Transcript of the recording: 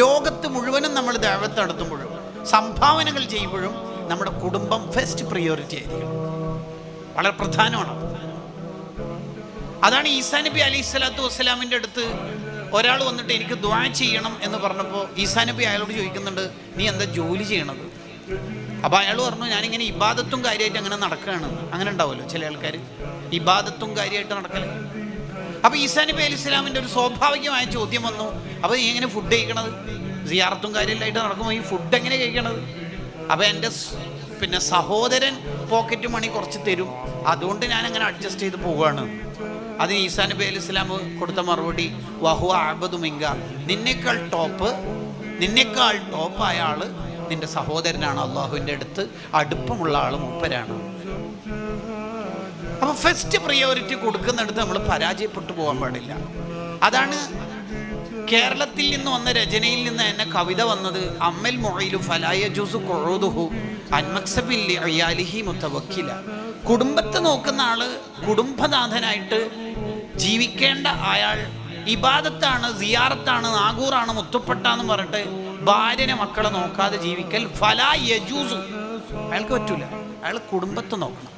ലോകത്ത് മുഴുവനും നമ്മൾ ദേവത്തെ നടത്തുമ്പോഴും സംഭാവനകൾ ചെയ്യുമ്പോഴും നമ്മുടെ കുടുംബം ഫസ്റ്റ് പ്രിയോറിറ്റി ആയിരിക്കും. വളരെ പ്രധാനമാണ് അതാണ് ഈസാ നബി അലി സ്വലാത്തു വസ്സലാമിന്റെ അടുത്ത് ഒരാൾ വന്നിട്ട് എനിക്ക് ദ്വാ ചെയ്യണം എന്ന് പറഞ്ഞപ്പോൾ ഈസാ നബി അയാളോട് ചോദിക്കുന്നുണ്ട് നീ എന്താ ജോലി ചെയ്യണത്? അപ്പോൾ അയാൾ പറഞ്ഞു ഞാനിങ്ങനെ ഇബാദത്തും കാര്യമായിട്ട് അങ്ങനെ നടക്കുകയാണ്. അങ്ങനെ ഉണ്ടാവുമല്ലോ ചില ആൾക്കാർ ഇബാദത്തും കാര്യമായിട്ട് നടക്കൽ അപ്പോൾ ഈസാ നബി ഇസ്ലാമിന്റെ ഒരു സ്വാഭാവികമായ ചോദ്യം വന്നു. അപ്പോൾ നീ എങ്ങനെ ഫുഡ് കഴിക്കണത്? സിയാർത്തും കാര്യമില്ലായിട്ട് നടക്കുമ്പോൾ ഈ ഫുഡ് എങ്ങനെ കഴിക്കണത്? അപ്പോൾ എന്റെ പിന്നെ സഹോദരൻ പോക്കറ്റ് മണി കുറച്ച് തരും. അതുകൊണ്ട് ഞാൻ അങ്ങനെ അഡ്ജസ്റ്റ് ചെയ്ത് പോവുകയാണ് അതിന് ഈസാ നബി അലി ഇസ്ലാം കൊടുത്ത മറുപടി വഹു അബദു മിങ്ക. നിന്നേക്കാൾ ടോപ്പ് നിന്നേക്കാൾ ടോപ്പ് ആൾ നിന്റെ സഹോദരനാണ്. അള്ളാഹുവിന്റെ അടുത്ത് അടുപ്പമുള്ള ആൾ മൂപ്പരാണ്. അപ്പൊ ഫസ്റ്റ് പ്രിയോറിറ്റി കൊടുക്കുന്നിടത്ത് നമ്മൾ പരാജയപ്പെട്ടു പോകാൻ പാടില്ല. അതാണ് കേരളത്തിൽ നിന്ന് വന്ന രചനയിൽ നിന്ന് എന്നെ കവിത വന്നത് അമ്മൽ മൊഴയിലു ഫലായ ജൂസു കൊഴുതുഹു അൻമക്സബില്ലി മുത്തവക്കില. കുടുംബത്തെ നോക്കുന്ന ആൾ കുടുംബനാഥനായിട്ട് ജീവിക്കേണ്ട അയാൾ ഇബാദത്താണ് സിയാറത്താണ് നാഗൂറാണ് മുത്തുപ്പെട്ടെന്ന് പറഞ്ഞിട്ട് ഭാര്യനെ മക്കളെ നോക്കാതെ ജീവിക്കൽ. ഫലാ യജൂസു. അയാൾക്ക് പറ്റൂല. അയാൾ കുടുംബത്തെ നോക്കണം.